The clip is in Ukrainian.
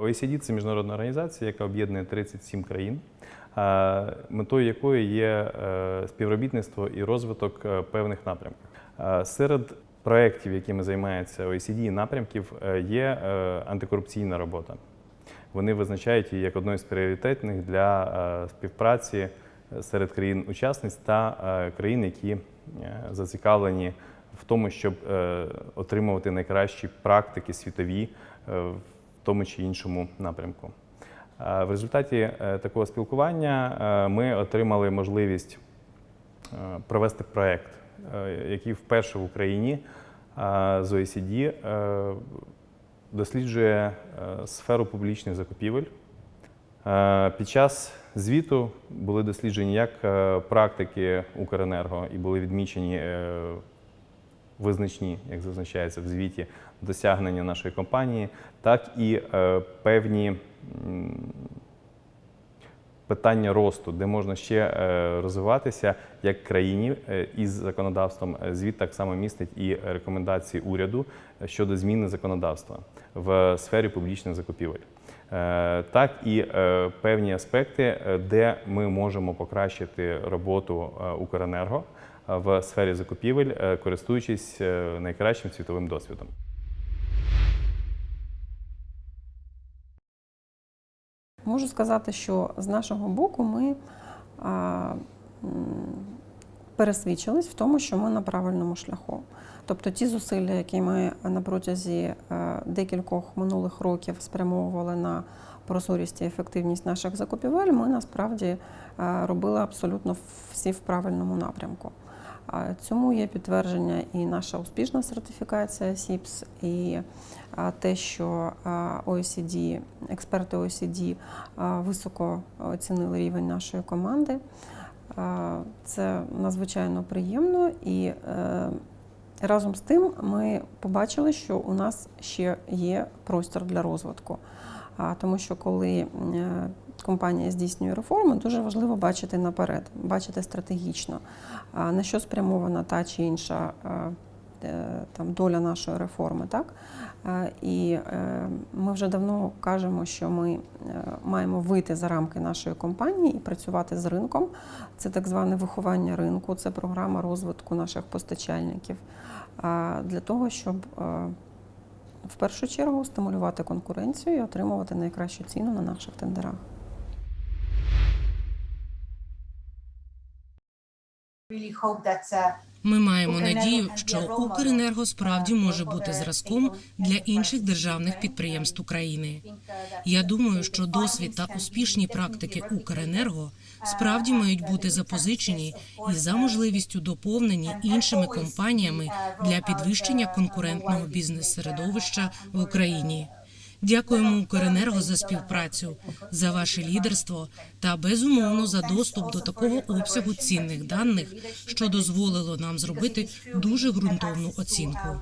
OECD – це міжнародна організація, яка об'єднує 37 країн, е, метою якої є е, співробітництво і розвиток е, певних напрямків. Серед проєктів, якими займається OECD, і напрямків, є антикорупційна робота. Вони визначають її як одну з пріоритетних для співпраці серед країн-учасниць та країн, які зацікавлені в тому, щоб отримувати найкращі практики світові тому чи іншому напрямку. Е, В результаті е, такого спілкування е, ми отримали можливість провести проект, який вперше в Україні з OECD досліджує сферу публічних закупівель. Під час звіту були досліджені як практики Укренерго і були відмічені визначні, як зазначається в звіті, досягнення нашої компанії, так і е, певні питання росту, де можна ще е, розвиватися як країні е, із законодавством. Е, Звіт так само містить і рекомендації уряду щодо зміни законодавства в сфері публічних закупівель. Так і певні аспекти, де ми можемо покращити роботу Укренерго в сфері закупівель, користуючись найкращим світовим досвідом. Можу сказати, що з нашого боку ми пересвідчились в тому, що ми на правильному шляху. Тобто ті зусилля, які ми на протязі е, декількох минулих років спрямовували на прозорість і ефективність наших закупівель, ми насправді е, робили абсолютно всі в правильному напрямку. Цьому є підтвердження і наша успішна сертифікація SIPS, і те, що OECD, експерти OECD високо оцінили рівень нашої команди. Це надзвичайно приємно і е, разом з тим ми побачили, що у нас ще є простір для розвитку. Тому що коли е, компанія здійснює реформи, дуже важливо бачити наперед, бачити стратегічно, на що спрямована та чи інша е, е, там, доля нашої реформи. Так? Е, І ми вже давно кажемо, що ми маємо вийти за рамки нашої компанії і працювати з ринком. Це так зване виховання ринку, це програма розвитку наших постачальників. Для того, щоб в першу чергу стимулювати конкуренцію і отримувати найкращу ціну на наших тендерах. Ми маємо надію, що Укренерго справді uh, може бути зразком для інших державних підприємств України. Uh, Я думаю, що досвід та успішні практики. Укренерго Uh, справді мають бути запозичені і за uh, можливістю доповнені іншими компаніями uh, для підвищення uh, конкурентного бізнес-середовища uh, в Україні. Дякуємо Укренерго за співпрацю, за ваше лідерство та безумовно за доступ до такого обсягу цінних даних, що дозволило нам зробити дуже ґрунтовну оцінку.